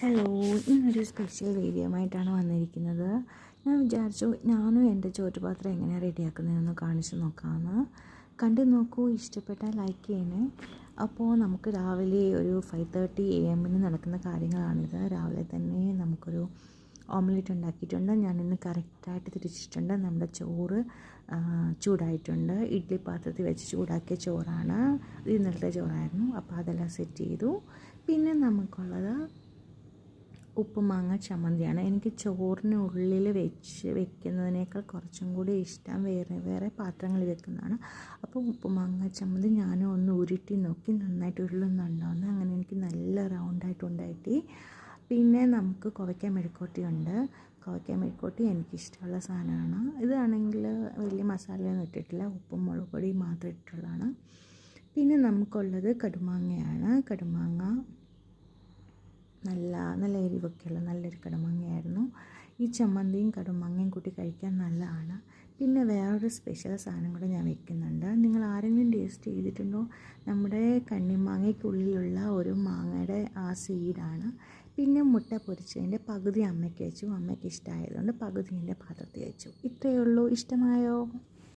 Hello ഇന്നൊരു special video ആയിട്ടാണ് വന്നിരിക്കുന്നത്. ഞാൻ വിചാരിച്ചു ഞാനും എന്റെ ചോറ്റുപാത്രം എങ്ങനെയാണ് റെഡിയാക്കുന്നതെന്ന് കാണിച്ചു നോക്കാമെന്ന് കണ്ടു നോക്കൂ ഇഷ്ടപ്പെട്ടാൽ ലൈക്ക് ചെയ്യണേ. അപ്പോൾ നമുക്ക് രാവിലെ ഒരു ഫൈവ് തേർട്ടി എ എമ്മിന് നടക്കുന്ന കാര്യങ്ങളാണിത്. രാവിലെ തന്നെ നമുക്കൊരു ഓംലെറ്റ് ഉണ്ടാക്കിയിട്ടുണ്ട്. ഞാനിന്ന് കറക്റ്റായിട്ട് തിരിച്ചിട്ടുണ്ട്. നമ്മുടെ ചോറ് ചൂടായിട്ടുണ്ട്. ഇഡ്ഡലി പാത്രത്തിൽ വെച്ച് ചൂടാക്കിയ ചോറാണ്. ഇന്നലത്തെ ചോറായിരുന്നു. അപ്പോൾ അതെല്ലാം സെറ്റ് ചെയ്തു. പിന്നെ നമുക്കുള്ളത് ഉപ്പുമാങ്ങ ചമ്മന്തിയാണ്. എനിക്ക് ചോറിന് ഉള്ളിൽ വെച്ച് വെക്കുന്നതിനേക്കാൾ കുറച്ചും കൂടി ഇഷ്ടം വേറെ വേറെ പാത്രങ്ങളിൽ വെക്കുന്നതാണ്. അപ്പോൾ ഉപ്പുമാങ്ങ ചമ്മന്തി ഞാനും ഒന്ന് ഉരുട്ടി നോക്കി നന്നായിട്ട് ഉരുളുന്നുണ്ടോയെന്ന് അങ്ങനെ എനിക്ക് നല്ല റൗണ്ടായിട്ട് ഉണ്ടായിട്ട് പിന്നെ നമുക്ക് കോവയ്ക്ക മെഴുക്കോട്ടിയുണ്ട് കോവയ്ക്ക മെഴുക്കോട്ടി എനിക്കിഷ്ടമുള്ള സാധനമാണ്. ഇതാണെങ്കിൽ വലിയ മസാലയൊന്നും ഇട്ടിട്ടില്ല. ഉപ്പും മുളക് പൊടി മാത്രം ഇട്ടിട്ടുള്ളതാണ് പിന്നെ നമുക്കുള്ളത് കടുമാങ്ങയാണ്. കടുമാങ്ങ നല്ല നല്ല എരിവൊക്കെയുള്ള നല്ലൊരു കടുമാങ്ങയായിരുന്നു. ഈ ചമ്മന്തിയും കടുമാങ്ങയും കൂട്ടി കഴിക്കാൻ നല്ലതാണ്. പിന്നെ വേറൊരു സ്പെഷ്യൽ സാധനം കൂടെ ഞാൻ വെക്കുന്നുണ്ട്. നിങ്ങൾ ആരെങ്കിലും ടേസ്റ്റ് ചെയ്തിട്ടുണ്ടോ? നമ്മുടെ കണ്ണിമാങ്ങയ്ക്കുള്ളിലുള്ള ഒരു മാങ്ങയുടെ ആ സീഡാണ് പിന്നെ മുട്ട പൊരിച്ചതിന്റെ പകുതി അമ്മയ്ക്ക് വെച്ചു. അമ്മയ്ക്ക് ഇഷ്ടമായതുകൊണ്ട് പകുതി എന്റെ പാത്രത്തിൽ വെച്ചു. ഇത്രയേ ഉള്ളൂ. ഇഷ്ടമായോ?